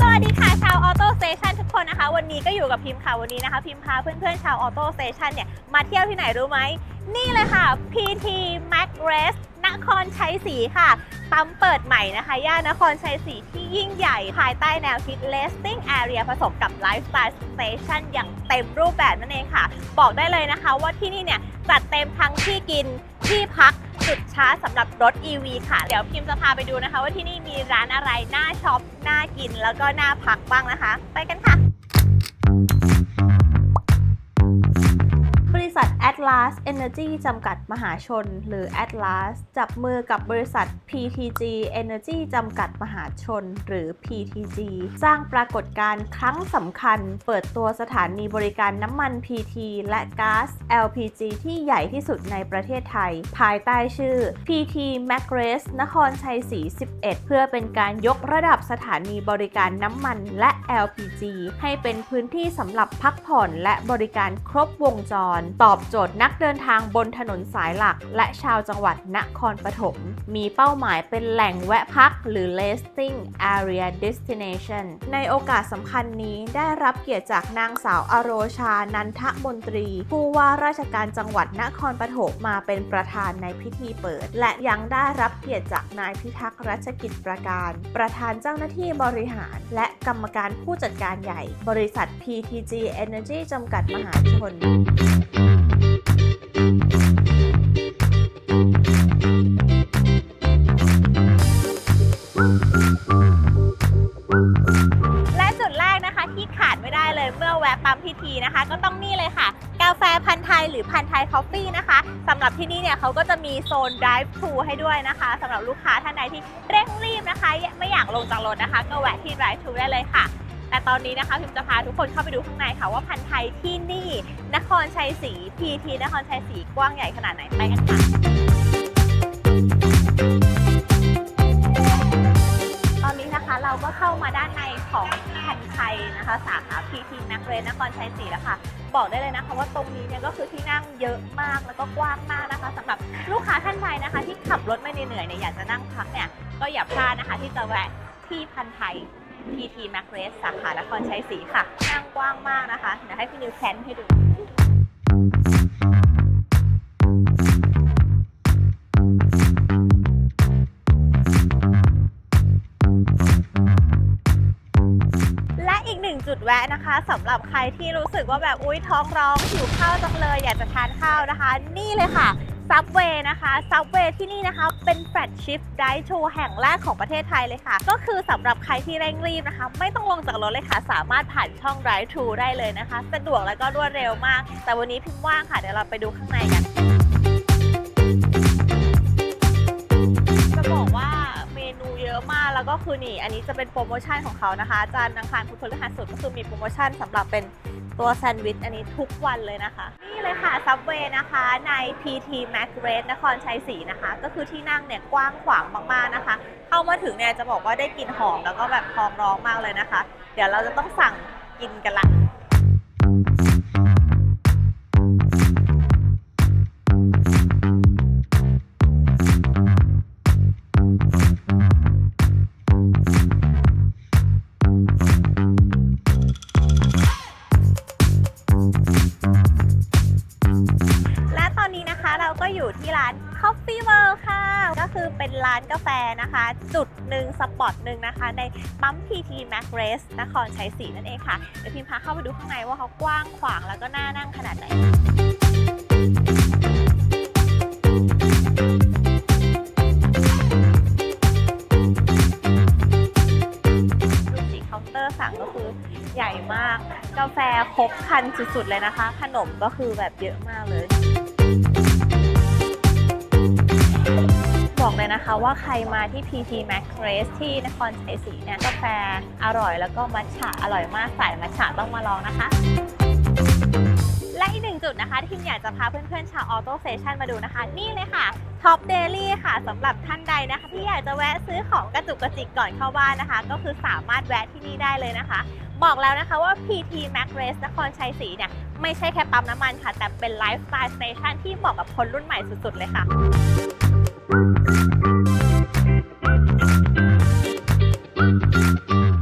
สวัสดีค่ะชาวออโต้สเตชันทุกคนนะคะ วันนี้ก็อยู่กับพิมพ์ค่ะวันนี้นะคะ พิมพ์พาเพื่อนๆชาวออโต้สเตชันเนี่ยมาเที่ยวที่ไหนรู้ไหม นี่เลยค่ะ PT Mac Race นครชัยศรีค่ะปั๊มเปิดใหม่นะคะ ย่านนครชัยศรีที่ยิ่งใหญ่ ภายใต้แนวคิด Lasting Area ผสมกับ Lifestyle Station อย่างเต็มรูปแบบนั่นเองค่ะ บอกได้เลยนะคะว่าที่นี่เนี่ยจัดเต็มทั้งที่กิน ที่พักจุดชาร์จสำหรับรถ EV ค่ะ เดี๋ยวพิมพ์จะพาไปดูนะคะ ว่าที่นี่มีร้านอะไรน่าช็อปน่ากินแล้วก็น่าพักบ้างนะคะ ไปกันค่ะ Atlas Energy จำกัดมหาชน หรือ Atlas จับมือกับบริษัท PTG Energy จำกัดมหาชน หรือ PTG สร้างปรากฏการณ์ครั้งสำคัญ เปิดตัวสถานีบริการน้ำมัน PT และก๊าซ LPG ที่ใหญ่ที่สุดในประเทศไทย ภายใต้ชื่อ PT m a c r a c e นครชัยศรี 11 เพื่อเป็นการยกระดับสถานีบริการน้ำมันและ LPG ให้เป็นพื้นที่สำหรับพักผ่อนและบริการครบวงจร ตอบโจทย์นักเดินทางบนถนนสายหลัก และชาวจังหวัดนครปฐมมีเป้าหมายเป็นแหล่งแวะพักหรือ Lasting Area Destination ในโอกาสสำคัญนี้ได้รับเกียรติจากนางสาวอโรชานันทมนตรี ผู้ว่าราชการจังหวัดนครปฐมมาเป็นประธานในพิธีเปิด และยังได้รับเกียรติจากนายพิทักษ์รัชกิจประการ ประธานเจ้าหน้าที่บริหาร และกรรมการผู้จัดการใหญ่ บริษัท PTG Energy จำกัดมหาชน ที่ขาดไม่ได้เลยเมื่อแวะปั๊มพีทีนะคะ ก็ต้องนี่เลยค่ะ กาแฟพันธ์ไทยหรือพันธ์ไทยคอฟฟี่นะคะสำหรับที่นี่เนี่ยเขาก็จะมีโซน drive thru ให้ด้วยนะคะสำหรับลูกค้าท่านใดที่เร่งรีบนะคะ ไม่อยากลงจากรถนะคะ ก็แวะที่ drive thru ได้เลยค่ะ แต่ตอนนี้นะคะพิมจะพาทุกคนเข้าไปดูข้างในค่ะว่าพันธ์ไทยที่นี่ นครชัยศรี PT นครชัยศรีกว้างใหญ่ขนาดไหนไปกันค่ะ ก็เข้ามาด้านในของพันธ์ไทยนะคะ สาขา PT นักเรียนนครชัยศรีแล้วค่ะ บอกได้เลยนะคะว่าตรงนี้เนี่ยก็คือที่นั่งเยอะมากแล้วก็กว้างมากนะคะสำหรับลูกค้าท่านใดนะคะ ที่ขับรถไม่เหนื่อยเนี่ยอยากจะนั่งพักเนี่ยก็อย่าพลาดนะคะ ที่จะแวะที่พันไทย PT m a c r a c e สาขานครชัยศรีค่ะนั่งกว้างมากนะคะเดี๋ยวให้พี่นิวแคนให้ดู แวะนะคะสำหรับใครที่รู้สึกว่าแบบอุ้ยท้องร้องหิวข้าวจังเลยอยากจะทานข้าวนะคะ นี่เลยค่ะซับเวย์นะคะซับเวย์ที่นี่นะคะ เป็นแฟลตชิฟไดทูแห่งแรกของประเทศไทยเลยค่ะ ก็คือสำหรับใครที่เร่งรีบนะคะ ไม่ต้องลงจากรถเลยค่ะ สามารถผ่านช่อง drive thru ได้เลยนะคะ สะดวกแล้วก็รวดเร็วมาก แต่วันนี้พิมพ์ว่างค่ะเดี๋ยวเราไปดูข้างในกันจะบอกว่า แล้วก็คือนี่ อันนี้จะเป็นโปรโมชั่นของเขานะคะจานอังคารพุธพฤหัสศุกร์ก็คือมีโปรโมชั่นสำหรับเป็นตัวแซนด์วิชอันนี้ทุกวันเลยนะคะ นี่เลยค่ะซับเวย์นะคะใน PT Mac r a c e นครชัยศรีนะคะ ก็คือที่นั่งเนี่ยกว้างขวางมากๆนะคะ เข้ามาถึงเนี่ยจะบอกว่าได้กลิ่นหอมแล้วก็แบบคลองร้องมากเลยนะคะ เดี๋ยวเราจะต้องสั่งกินกันละ ก็อยู่ที่ร้าน Coffee World ค่ะ ก็คือเป็นร้านกาแฟนะคะ จุดหนึ่งสปอตหนึ่งนะคะ ในปั๊ม PT Mac Race นครชัยศรีนั่นเองค่ะ เดี๋ยวพิมพาเข้าไปดูข้างในว่าเขากว้างขวางแล้วก็น่านั่งขนาดไหนดูสิเคาน์เตอร์สั่งก็คือใหญ่มาก กาแฟครบครันสุดๆเลยนะคะ ขนมก็คือแบบเยอะมากเลย เลยนะคะว่าใครมาที่ PT Mac Race ที่นครชัยศรีเนี่ยกาแฟอร่อยแล้วก็มัทฉะอร่อยมากสายมัทฉะต้องมาลองนะคะ และอีกหนึ่งจุดนะคะที่พิมอยากจะพาเพื่อนๆชาวออโต้เซชันมาดูนะคะ นี่เลยค่ะท็อปเดลี่ค่ะสำหรับท่านใดนะคะ ที่อยากจะแวะซื้อของกระจุกกระจิกก่อนเข้าบ้านนะคะ ก็คือสามารถแวะที่นี่ได้เลยนะคะ บอกแล้วนะคะว่า PT Mac Race นครชัยศรีเนี่ยไม่ใช่แค่ปั๊มน้ำมันค่ะ แต่เป็นไลฟ์สไตล์สเตชันที่เหมาะกับคนรุ่นใหม่สุดๆเลยค่ะ แ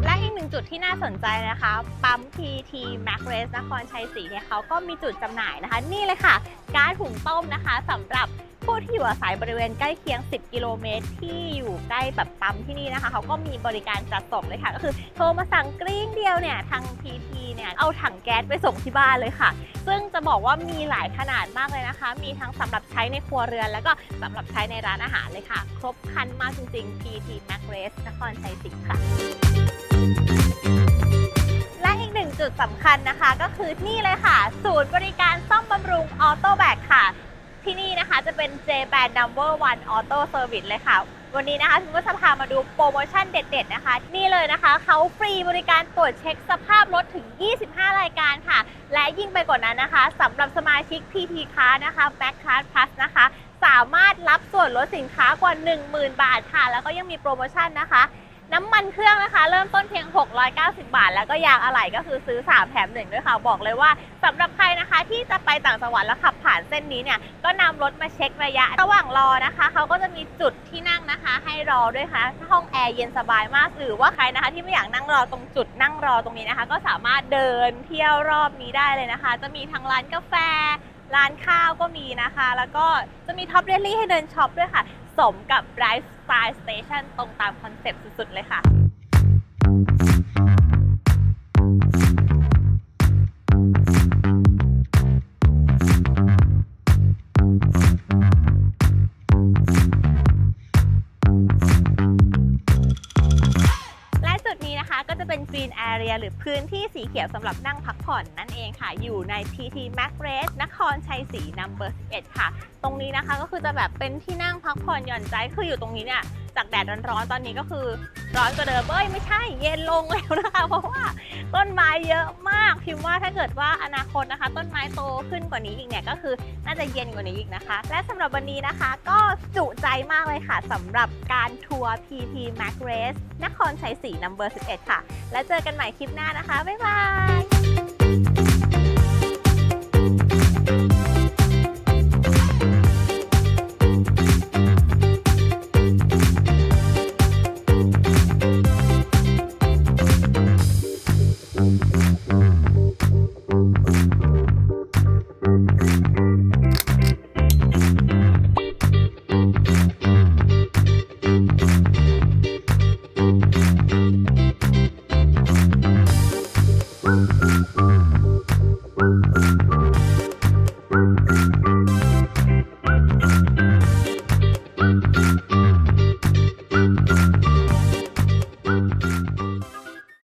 ละอีกหนึ่งจุดที่น่าสนใจนะคะ ปั๊ม PT Max Race นครชัยศรีเนี่ยเขาก็มีจุดจำหน่ายนะคะ นี่เลยค่ะ การถุงต้มนะคะสำหรับ ผู้ที่อยู่อาศัยบริเวณใกล้เคียง 10 กิโลเมตร ที่อยู่ใกล้แบบปั๊มที่นี่นะคะเขาก็มีบริการจัดส่งเลยค่ะ ก็คือโทรมาสั่งกริ้งเดียวเนี่ยทาง PT เนี่ยเอาถังแก๊สไปส่งที่บ้านเลยค่ะ ซึ่งจะบอกว่ามีหลายขนาดมากเลยนะคะ มีทั้งสำหรับใช้ในครัวเรือน แล้วก็สำหรับใช้ในร้านอาหารเลยค่ะ ครบครันมากจริงๆ PT Mac Race นครชัยศรีค่ะและอีกหนึ่งจุดสำคัญนะคะก็คือนี่เลยค่ะ ศูนย์บริการซ่อมบำรุงออโต้แบกค่ะ ที่นี่นะคะจะเป็น J b a n Number One Auto Service เลยค่ะ วันนี้นะคะถึงก็จะพามาดูโปรโมชั่นเด็ด ๆ นะคะ นี่เลยนะคะ เขาฟรีบริการตรวจเช็คสภาพรถถึง 25 รายการค่ะ และยิ่งไปกว่านั้นนะคะสำหรับสมาชิก PT Card นะคะ Mac Card Plus นะคะ สามารถรับส่วนลดสินค้ากว่า 10,000 บาทค่ะ แล้วก็ยังมีโปรโมชั่นนะคะ น้ำมันเครื่องนะคะ เริ่มต้นเพียง 690 บาท แล้วก็ยางอะไหล่ก็คือซื้อ 3 แถม1ด้วยค่ะ บอกเลยว่าสำหรับใครนะคะที่จะไปต่างจังหวัดแล้วขับผ่านเส้นนี้เนี่ย ก็นำรถมาเช็คระยะ ระหว่างรอนะคะ เขาก็จะมีจุดที่นั่งนะคะ ให้รอด้วยค่ะ ห้องแอร์เย็นสบายมากหรือว่าใครนะคะที่ไม่อยากนั่งรอตรงจุดนั่งรอตรงนี้นะคะ ก็สามารถเดินเที่ยวรอบนี้ได้เลยนะคะ จะมีทั้งร้านกาแฟ ร้านข้าวก็มีนะคะ แล้วก็จะมีท็อปเรลลี่ให้เดินช็อปด้วยค่ะ สมกับ Drive Style สไตล์สเตรงตามคอนเซ็ปต์สุดๆเลยค่ะ จะเป็น Green Area หรือพื้นที่สีเขียวสำหรับนั่งพักผ่อนนั่นเองค่ะ อยู่ใน TT Max Race นครชัยศรี Number 11 ค่ะ ตรงนี้นะคะก็คือจะแบบเป็นที่นั่งพักผ่อนหย่อนใจ คืออยู่ตรงนี้เนี่ย จากแดดร้อนๆตอนนี้ก็คือร้อนกว่าเดิมเอ้ยไม่ใช่เย็นลงแล้วนะคะ เพราะว่าต้นไม้เยอะมากพิมพ์ว่าถ้าเกิดว่าอนาคตนะคะ ต้นไม้โตขึ้นกว่านี้อีกเนี่ยก็คือน่าจะเย็นกว่านี้อีกนะคะ และสำหรับวันนี้นะคะ ก็จุใจมากเลยค่ะสำหรับการทัวร์ PT Mac Race นครชัยศรี Number 11 ค่ะ แล้วเจอกันใหม่คลิปหน้านะคะบ๊ายบาย